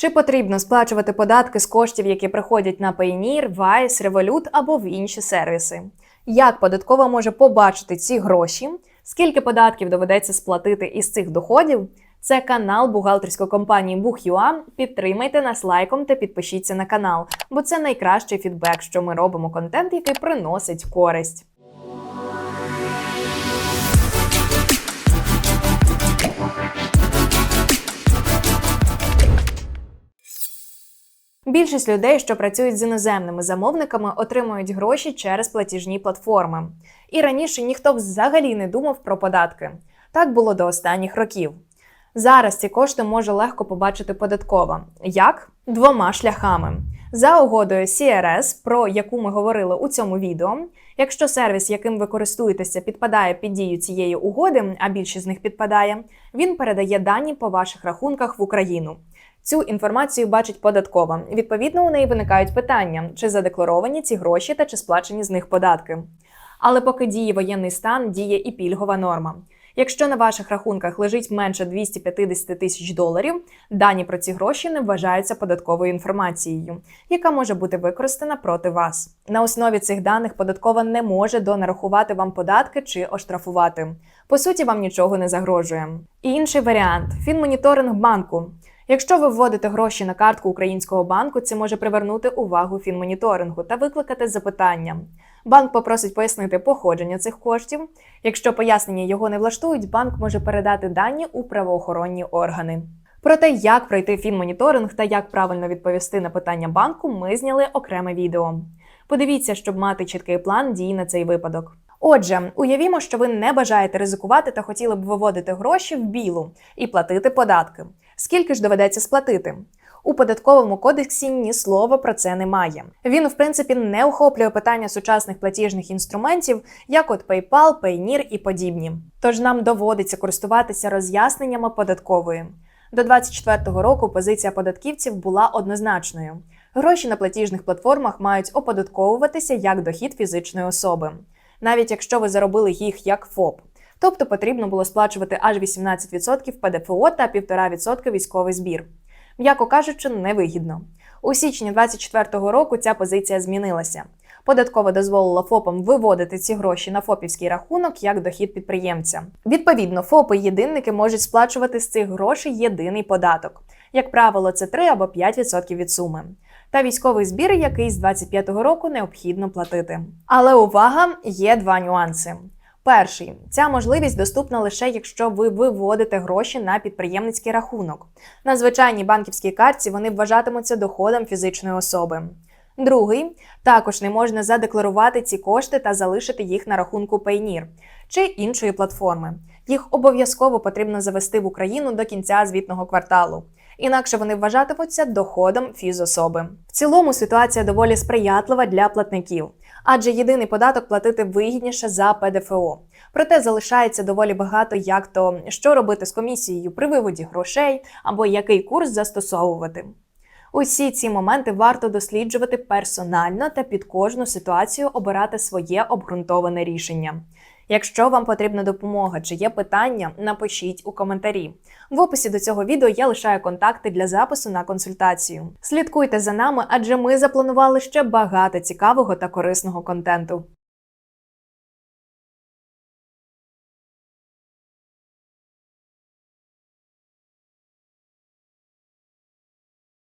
Чи потрібно сплачувати податки з коштів, які приходять на Payoneer, Wise, Revolut або в інші сервіси? Як податкова може побачити ці гроші? Скільки податків доведеться сплатити із цих доходів? Це канал бухгалтерської компанії Бух.ua. Підтримайте нас лайком та підпишіться на канал, бо це найкращий фідбек, що ми робимо контент, який приносить користь. Більшість людей, що працюють з іноземними замовниками, отримують гроші через платіжні платформи. І раніше ніхто взагалі не думав про податки. Так було до останніх років. Зараз ці кошти може легко побачити податкова. Як? Двома шляхами. За угодою CRS, про яку ми говорили у цьому відео. Якщо сервіс, яким ви користуєтеся, підпадає під дію цієї угоди, а більшість з них підпадає, він передає дані по ваших рахунках в Україну. Цю інформацію бачить податкова. Відповідно, у неї виникають питання, чи задекларовані ці гроші та чи сплачені з них податки. Але поки діє воєнний стан, діє і пільгова норма. Якщо на ваших рахунках лежить менше 250 тисяч доларів, дані про ці гроші не вважаються податковою інформацією, яка може бути використана проти вас. На основі цих даних податкова не може донарахувати вам податки чи оштрафувати. По суті, вам нічого не загрожує. І інший варіант фінмоніторинг банку. Якщо ви вводите гроші на картку українського банку, це може привернути увагу фінмоніторингу та викликати запитання. Банк попросить пояснити походження цих коштів. Якщо пояснення його не влаштують, банк може передати дані у правоохоронні органи. Про те, як пройти фінмоніторинг та як правильно відповісти на питання банку, ми зняли окреме відео. Подивіться, щоб мати чіткий план дій на цей випадок. Отже, уявімо, що ви не бажаєте ризикувати та хотіли б виводити гроші в білу і платити податки. Скільки ж доведеться сплатити? У податковому кодексі ні слова про це немає. Він, в принципі, не охоплює питання сучасних платіжних інструментів, як от PayPal, Payoneer і подібні. Тож нам доводиться користуватися роз'ясненнями податкової. До 2024 року позиція податківців була однозначною. Гроші на платіжних платформах мають оподатковуватися як дохід фізичної особи, навіть якщо ви заробили їх як ФОП. Тобто потрібно було сплачувати аж 18% ПДФО та 1,5% військовий збір. М'яко кажучи, невигідно. У січні 2024 року ця позиція змінилася. Податково дозволила ФОПам виводити ці гроші на ФОПівський рахунок як дохід підприємця. Відповідно, ФОПи-єдинники можуть сплачувати з цих грошей єдиний податок. Як правило, це 3 або 5% від суми. Та військовий збір, який з 25-го року необхідно платити. Але увага, є два нюанси. Перший ця можливість доступна лише якщо ви виводите гроші на підприємницький рахунок. На звичайній банківській картці вони вважатимуться доходом фізичної особи. Другий також не можна задекларувати ці кошти та залишити їх на рахунку Payoneer чи іншої платформи. Їх обов'язково потрібно завести в Україну до кінця звітного кварталу. Інакше вони вважатимуться доходом фізособи. В цілому ситуація доволі сприятлива для платників, адже єдиний податок платити вигідніше за ПДФО. Проте залишається доволі багато, як то що робити з комісією при виводі грошей або який курс застосовувати. Усі ці моменти варто досліджувати персонально та під кожну ситуацію обирати своє обґрунтоване рішення. Якщо вам потрібна допомога чи є питання, напишіть у коментарі. В описі до цього відео я лишаю контакти для запису на консультацію. Слідкуйте за нами, адже ми запланували ще багато цікавого та корисного контенту.